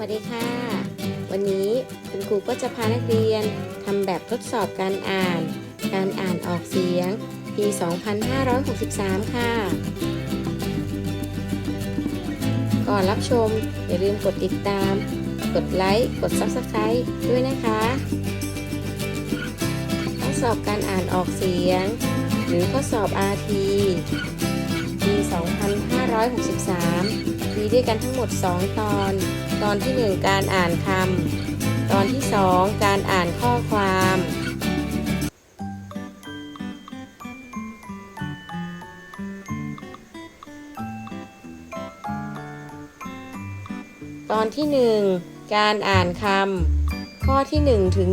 วัสดีค่ะ วันนี้คุณครูก็จะพานักเรียนทำแบบทดสอบการอ่าน การอ่านออกเสียง ปี 2563 ค่ะ ก่อนรับชม อย่าลืมกดติดตาม กดไลค์ กด Subscribe ด้วยนะคะข้อสอบการอ่านออกเสียง หรือข้อสอบ RT ปี 2563 มีด้วยกันทั้งหมด 2 ตอน ตอนที่ 1 การอ่านคำ ตอนที่ 2 การอ่านข้อความ ตอนที่ 1 การอ่านคำ ข้อที่ 1 ถึง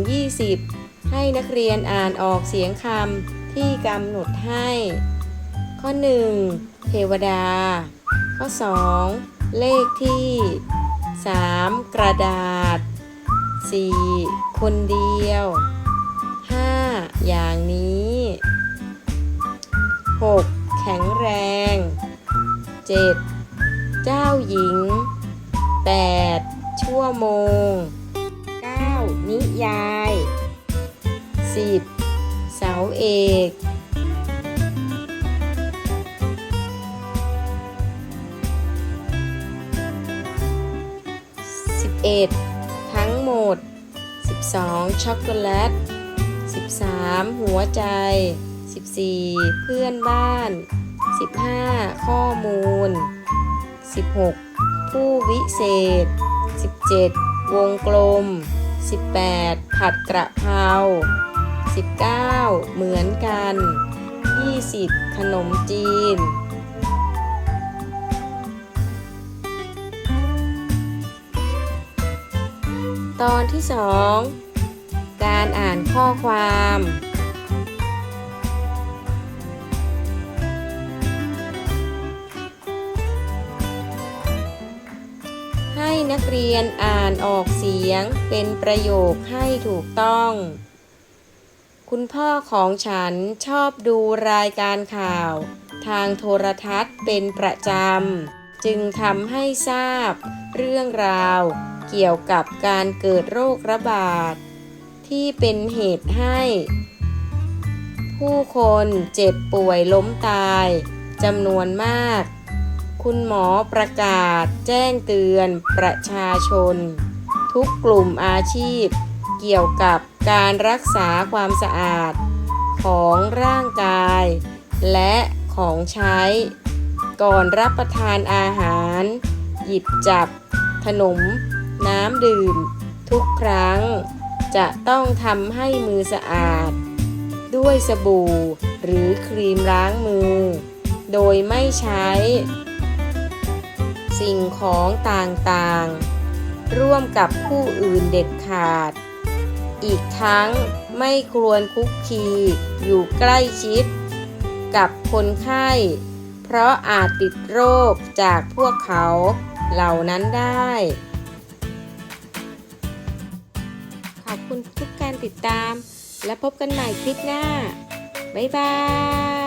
20 ให้นักเรียนอ่านออกเสียงคำที่กำหนดให้ ข้อ 1 เทวดา ข้อ 2 เลขที่ 3. กระดาษ 4. คนเดียว 5. อย่างนี้ 6. แข็งแรง 7. เจ้าหญิง 8. ชั่วโมง 9. นิยาย 10. เสาเอก 11 ทั้งหมด 12 ช็อกโกแลต 13 หัวใจ 14 เพื่อนบ้าน 15 ข้อมูล 16 ผู้วิเศษ 17 วงกลม 18 ผัดกระเพรา19 เหมือนกัน 20 ขนมจีน ตอนที่ 2 การอ่านข้อความ ให้นักเรียนอ่านออกเสียงเป็นประโยคให้ถูกต้อง คุณพ่อของฉันชอบดูรายการข่าว ทางโทรทัศน์เป็นประจำ จึงทำให้ทราบเรื่องราวเกี่ยวกับการเกิดโรคระบาด ที่เป็นเหตุให้ ผู้คนเจ็บป่วยล้มตายจำนวนมาก คุณหมอประกาศแจ้งเตือนประชาชน ทุกกลุ่มอาชีพ เกี่ยวกับการรักษาความสะอาด ของร่างกาย และของใช้ ก่อนรับประทานอาหาร หยิบจับ ขนม น้ำดื่ม ทุกครั้ง จะต้องทำให้มือสะอาด ด้วยสบู่ หรือครีมล้างมือ โดยไม่ใช้ สิ่งของต่างๆ ร่วมกับผู้อื่นเด็ดขาด อีกทั้งไม่ควรคุกคีอยู่ใกล้ชิด กับคนไข้ เพราะอาจติดโรคจากพวกเขาเหล่านั้นได้ ขอบคุณทุกการติดตาม และพบกันใหม่คลิปหน้า บ๊ายบาย